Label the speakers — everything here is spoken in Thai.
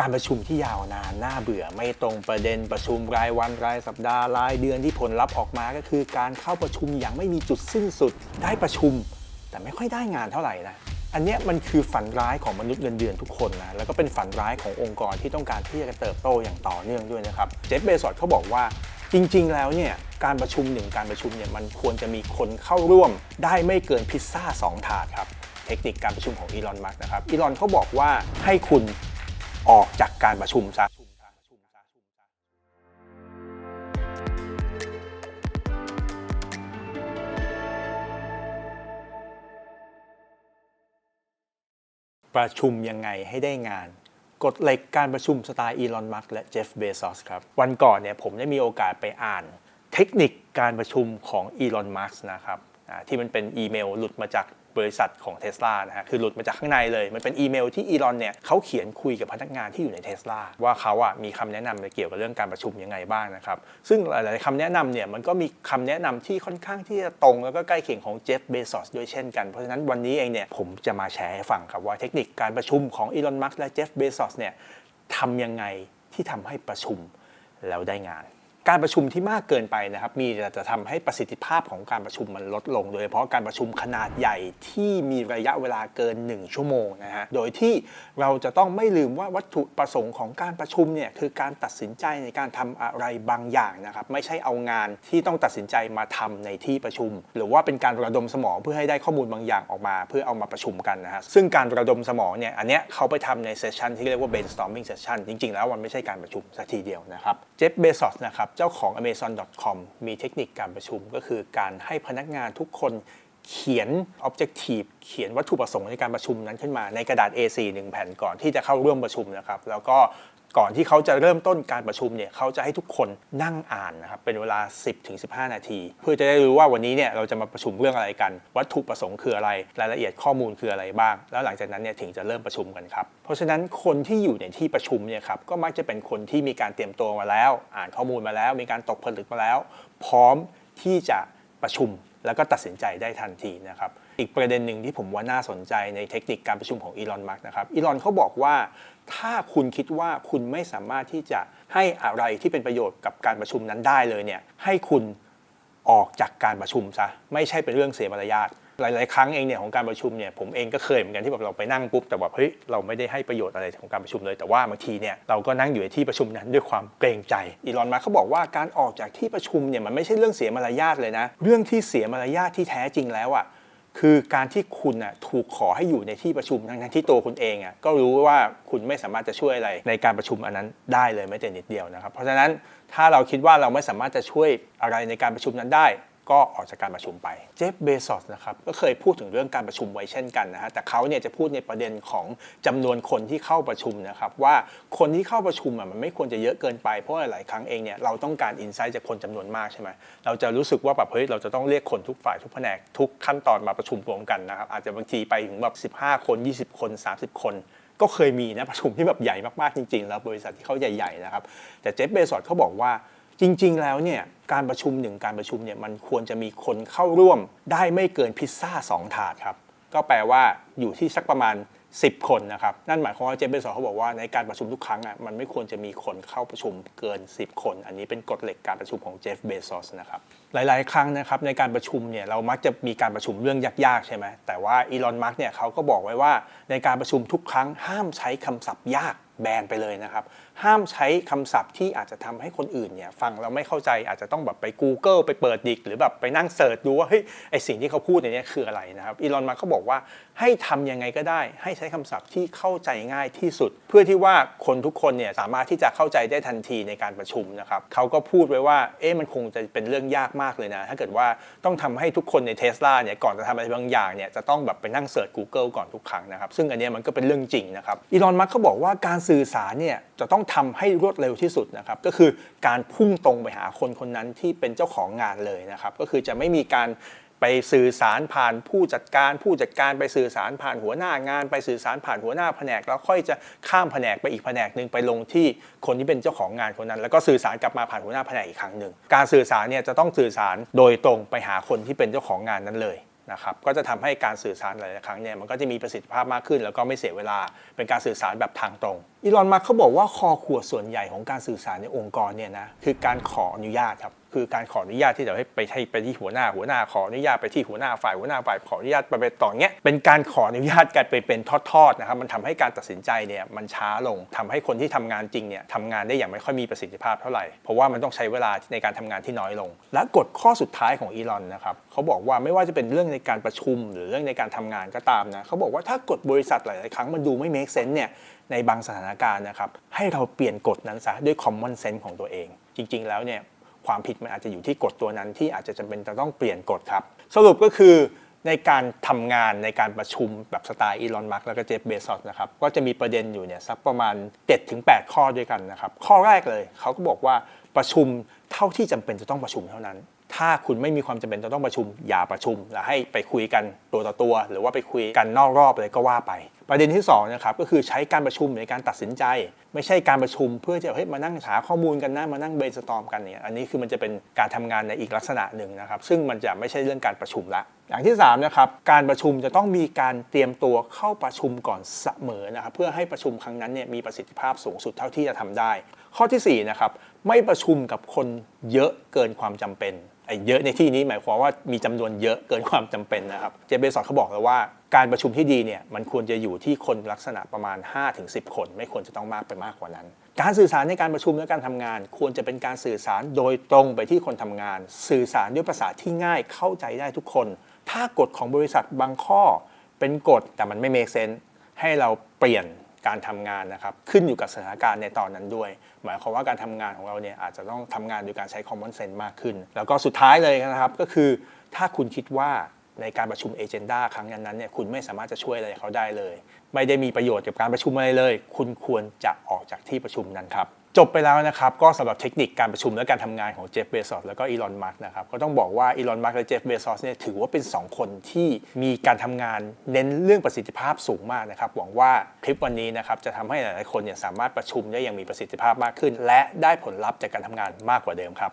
Speaker 1: การประชุมที่ยาวนานน่าเบื่อไม่ตรงประเด็นประชุมรายวันรายสัปดาห์รายเดือนที่ผลลัพธ์ออกมาก็คือ การเข้าประชุมอย่างไม่มีจุดสิ้นสุดได้ประชุม แต่ไม่ค่อยได้งานเท่าไหร่นะอันนี้มันคือฝันร้ายของมนุษย์เงินเดือนทุกคนนะแล้วก็เป็นฝันร้ายขององค์กรที่ต้องการที่จะเติบโตอย่างต่อเนื่องด้วยนะครับเจฟเบซอสเขาบอกว่าจริง ๆ แล้วเนี่ยการประชุมหนึ่งการประชุมเนี่ยมันควรจะมีคนเข้าร่วม ได้ไม่เกินพิซซ่า2ถาดครับเทคนิคการประชุมของอีลอนมัสนะครับอีลอนเขาบอกว่าให้คุณ ออกจากการประชุมซะประชุมยังไงให้ได้งาน กฎเหล็กการประชุมสไตล์อีลอน มัสและเจฟเบซอสครับ วันก่อนเนี่ยผมได้มีโอกาสไปอ่าน เทคนิคการประชุมของอีลอน มัสนะครับ ที่มันเป็นอีเมลหลุดมาจากบริษัทของเท s l a นะฮะคือหลุดมาจากข้างในเลย มันเป็นอีเมลที่อีลอนเนี่ยเขาเขียนคุยกับพนักงานที่อยู่ในเท s l a ว่าเขาอะมีคำแนะนำเกี่ยวกับเรื่องการประชุมยังไงบ้างนะครับ ซึ่งหลายๆคำแนะนำเนี่ยมันก็มีคำแนะนำที่ค่อนข้างที่จะตรงแล้วก็ใกล้เคียงของเจฟเบซอสด้วยเช่นกัน เพราะฉะนั้นวันนี้เองเนี่ยผมจะมาแชร์ให้ฟังครับว่าเทคนิคการประชุมของอีลอนมัสและเจฟเบซอสเนี่ยทำยังไงที่ทำให้ประชุมแล้วได้งาน การประชุมที่มากเกินไปนะครับ มีจะทำให้ประสิทธิภาพของการประชุมมันลดลง โดยเฉพาะการประชุมขนาดใหญ่ที่มีระยะเวลาเกิน 1 ชั่วโมงนะฮะ โดยที่เราจะต้องไม่ลืมว่าวัตถุประสงค์ของการประชุมเนี่ยคือการตัดสินใจในการทำอะไรบางอย่างนะครับ ไม่ใช่เอางานที่ต้องตัดสินใจมาทำในที่ประชุม หรือว่าเป็นการระดมสมองเพื่อให้ได้ข้อมูลบางอย่างออกมา เพื่อเอามาประชุมกันนะฮะ ซึ่งการระดมสมองเนี่ยอันเนี้ยเขาไปทำในเซสชันที่เรียกว่า brainstorming session จริงๆ แล้วมันไม่ใช่การประชุมสักทีเดียวนะครับ เจฟ เบซอสนะครับเจ้าของ amazon.com มีเทคนิคการประชุม ก็คือการให้พนักงานทุกคนเขียน objective เขียนวัตถุประสงค์ในการประชุมนั้นขึ้นมาในกระดาษ A4 หนึ่งแผ่นก่อนที่จะเข้าร่วมประชุมนะครับ แล้วก็ ก่อนที่เขาจะเริ่มต้นการประชุมเนี่ยเขาจะให้ทุกคนนั่งอ่านนะครับเป็นเวลา 10-15 นาที เพื่อจะได้รู้ว่าวันนี้เนี่ยเราจะมาประชุมเรื่องอะไรกัน วัตถุประสงค์คืออะไร รายละเอียดข้อมูลคืออะไรบ้าง แล้วหลังจากนั้นเนี่ยถึงจะเริ่มประชุมกันครับเพราะฉะนั้นคนที่อยู่ในที่ประชุมเนี่ยครับก็มักจะเป็นคนที่มีการเตรียมตัวมาแล้ว อ่านข้อมูลมาแล้ว มีการตกผลึกมาแล้ว พร้อมที่จะ ประชุม แล้วก็ตัดสินใจได้ทันทีนะครับอีกประเด็นหนึ่งที่ผมว่าน่าสนใจในเทคนิคการประชุมของอีลอนมัสนะครับอีลอนเขาบอกว่า ถ้าคุณคิดว่าคุณไม่สามารถที่จะให้อะไรที่เป็นประโยชน์กับการประชุมนั้นได้เลยเนี่ยให้คุณออกจากการประชุมซะไม่ใช่เป็นเรื่องเสียมารยาท หลาย ๆ ครั้งเองเนี่ยของการประชุมเนี่ยผมเองก็เคยเหมือนกันที่แบบเราไปนั่งปุ๊บแต่แบบเฮ้ยเราไม่ได้ให้ประโยชน์อะไรของการประชุมเลย แต่ว่าบางทีเนี่ยเราก็นั่งอยู่ในที่ประชุมนั้นด้วยความเกรงใจอีลอนมัสก์เขาบอกว่าการออกจากที่ประชุมเนี่ยมันไม่ใช่เรื่องเสียมารยาทเลยนะ เรื่องที่เสียมารยาทที่แท้จริงแล้วอะคือการที่คุณน่ะถูกขอให้อยู่ในที่ประชุมทั้งที่ตัวคุณเองอะก็รู้ว่าคุณไม่สามารถจะช่วยอะไรในการประชุมอันนั้นได้เลยแม้แต่นิดเดียวนะครับ เพราะฉะนั้นถ้าเราคิดว่าเราไม่สามารถจะช่วยอะไรในการประชุมนั้นได้ ก็ออกจากการประชุมไป เจฟ เบซอสนะครับก็เคยพูดถึงเรื่องการประชุมไว้เช่นกันนะฮะแต่เขาเนี่ยจะพูดในประเด็นของจำนวนคนที่เข้าประชุมนะครับว่าคนที่เข้าประชุมอะมันไม่ควรจะเยอะเกินไปเพราะหลายครั้งเองเนี่ยเราต้องการอินไซต์จากคนจำนวนมากใช่ไหมเราจะรู้สึกว่าแบบเฮ้ยเราจะต้องเรียกคนทุกฝ่ายทุกแผนกทุกขั้นตอนมาประชุมรวมกันนะครับอาจจะบางทีไปถึงแบบ15 คน 20 คน 30 คนก็เคยมีนะประชุมที่แบบใหญ่มากๆจริงๆ แล้วบริษัทที่เขาใหญ่ๆนะครับแต่เจฟเบซอสเขาบอกว่า จริง ๆ แล้วเนี่ยการประชุมหนึ่งการประชุมเนี่ยมันควรจะมีคนเข้าร่วมได้ไม่เกินพิซซ่า2ถาดครับ ก็แปลว่าอยู่ที่สักประมาณ 10 คนนะครับ นั่นหมายความว่าเจฟเบซอสเขาบอกว่าในการประชุมทุกครั้งอะมันไม่ควรจะมีคนเข้าประชุมเกิน 10 คน อันนี้เป็นกฎเหล็กการประชุมของเจฟเบซอสนะครับหลาย ๆ ครั้งนะครับในการประชุมเนี่ยเรามักจะมีการประชุมเรื่องยาก ๆ ใช่ไหมแต่ว่าอีลอนมัสก์เนี่ยเขาก็บอกไว้ว่าในการประชุมทุกครั้งห้ามใช้คำศัพท์ยาก แบนไปเลยนะครับ ห้ามใช้คำศัพท์ที่อาจจะทำให้คนอื่นเนี่ยฟังเราไม่เข้าใจอาจจะต้องแบบไป Google ไปเปิดดิก หรือแบบไปนั่งเสิร์ชดูว่าเฮ้ยไอสิ่งที่เขาพูดในนี้คืออะไรนะครับอีลอนมัสก์เขาบอกว่าให้ทำยังไงก็ได้ ให้ใช้คำศัพท์ที่เข้าใจง่ายที่สุด เพื่อที่ว่าคนทุกคนเนี่ยสามารถที่จะเข้าใจได้ทันทีในการประชุมนะครับเขาก็พูดไว้ว่าเอ๊ะมันคงจะเป็นเรื่องยากมากเลยนะ ถ้าเกิดว่าต้องทำให้ทุกคนในเทสลาเนี่ยก่อนจะทำอะไรบางอย่างเนี่ยจะต้องแบบไปนั่งเสิร์ช Google ก่อนทุกครั้งนะครับซึ่งอันเนี้มันก็เป็นเรื่องจริงนะครับอีลอนมัสก์เขาบอกว่าการสื่อสารเนี่ยจะต้องทำให้รวดเร็วที่สุดนะครับก็คือการพุ่งตรงไปหาคนคนนั้นที่เป็นเจ้าของงานเลยนะครับก็คือจะไม่มีการไปสื่อสารผ่านผู้จัดการผู้จัดการไปสื่อสารผ่านหัวหน้างาน ไปสื่อสารผ่านหัวหน้าแผนก แล้วค่อยจะข้ามแผนกไปอีกแผนกหนึ่งไปลงที่คนที่เป็นเจ้าของงานคนนั้น แล้วก็สื่อสารกลับมาผ่านหัวหน้าแผนกอีกครั้งหนึ่งการสื่อสารเนี่ยจะต้องสื่อสารโดยตรงไปหาคนที่เป็นเจ้าของงานนั้นเลย นะครับก็จะทำให้การสื่อสารหลาย ๆ ครั้งเนี่ยมันก็จะมีประสิทธิภาพมากขึ้น แล้วก็ไม่เสียเวลาเป็นการสื่อสารแบบทางตรงอีลอนมัสเขาบอกว่าคอขวดส่วนใหญ่ของการสื่อสารในองค์กรเนี่ยนะคือการขออนุญาตครับ คือการขออนุญาตที่จะให้ไปให้ไปที่หัวหน้าหัวหน้าขออนุญาตไปที่หัวหน้าฝ่ายหัวหน้าฝ่ายขออนุญาตไปไปต่อเงี้ยเป็นการขออนุญาตกันไปเป็นทอดๆนะครับมันทำให้การตัดสินใจเนี่ยมันช้าลงทำให้คนที่ทำงานจริงเนี่ยทำงานได้อย่างไม่ค่อยมีประสิทธิภาพเท่าไหร่เพราะว่ามันต้องใช้เวลาในการทำงานที่น้อยลง และกฎข้อสุดท้ายของอีลอนนะครับเขาบอกว่าไม่ว่าจะเป็นเรื่องในการประชุม หรือเรื่องในการทำงานก็ตามนะเขาบอกว่าถ้ากฎบริษัทหลายๆครั้งมันดูไม่ make sense เนี่ยในบางสถานการณ์นะครับให้เราเปลี่ยนกฎนั้นซะด้วย common sense ของตัวเอง จริง ๆ แล้วเนี่ย ความผิดมันอาจจะอยู่ที่กฎตัวนั้นที่อาจจะจำเป็นจะต้องเปลี่ยนกฎครับ สรุปก็คือในการทำงานในการประชุมแบบสไตล์อีลอนมัสแล้วก็เจฟเบซอสนะครับก็จะมีประเด็นอยู่เนี่ยสักประมาณ 7-8 ข้อด้วยกันนะครับ ข้อแรกเลยเขาก็บอกว่าประชุมเท่าที่จำเป็นจะต้องประชุมเท่านั้น ถ้าคุณไม่มีความจำเป็นจะต้องประชุมอย่าประชุม แล้วให้ไปคุยกันตัวต่อตัว หรือว่าไปคุยกันนอกรอบเลยก็ว่าไป ประเด็นที่2นะครับก็คือใช้การประชุมในการตัดสินใจ ไม่ใช่การประชุมเพื่อจะเฮ้ยมานั่งหาข้อมูลกันนะมานั่งเบรนสตอมกันเนี่ยอันนี้คือมันจะเป็นการทำงานในอีกลักษณะหนึ่งนะครับ ซึ่งมันจะไม่ใช่เรื่องการประชุมละ อย่างที่3นะครับการประชุมจะต้องมีการเตรียมตัวเข้าประชุมก่อนเสมอนะครับเพื่อให้ประชุมครั้งนั้นเนี่ยมีประสิทธิภาพสูงสุดเท่าที่จะทำได้ ข้อที่4นะครับไม่ประชุมกับคนเยอะเกินความจำเป็น เยอะในที่นี้หมายความว่ามีจำนวนเยอะเกินความจำเป็นนะครับ เจเบซอสเขาบอกเลยว่าการประชุมที่ดีเนี่ยมันควรจะอยู่ที่คนลักษณะประมาณ 5-10 คน ไม่ควรจะต้องมากไปมากกว่านั้น การสื่อสารในการประชุมและการทำงาน ควรจะเป็นการสื่อสารโดยตรงไปที่คนทำงาน สื่อสารด้วยภาษาที่ง่ายเข้าใจได้ทุกคน ถ้ากฎของบริษัทบางข้อเป็นกฎแต่มันไม่ make sense ให้เราเปลี่ยน การทำงานนะครับขึ้นอยู่กับสถานการณ์ในตอนนั้นด้วย หมายความว่าการทำงานของเราเนี่ยอาจจะต้องทำงานโดยการใช้ common sense มากขึ้น แล้วก็สุดท้ายเลยนะครับก็คือถ้าคุณคิดว่าในการประชุมเอเจนดาครั้งนั้นเนี่ยคุณไม่สามารถจะช่วยอะไรเขาได้เลย ไม่ได้มีประโยชน์กับการประชุมอะไรเลย คุณควรจะออกจากที่ประชุมนั้นครับ จบไปแล้วนะครับก็สำหรับเทคนิคการประชุมและการทำงานของเจฟเบซอสแล้วก็อีลอนมัสนะครับก็ต้องบอกว่าอีลอนมัสและเจฟเบซอสเนี่ยถือว่าเป็น 2 คนที่มีการทำงานเน้นเรื่องประสิทธิภาพสูงมากนะครับหวังว่าคลิปวันนี้นะครับจะทำให้หลายๆคนเนี่ยสามารถประชุมได้อย่างมีประสิทธิภาพมากขึ้น และได้ผลลัพธ์จากการทำงานมากกว่าเดิมครับ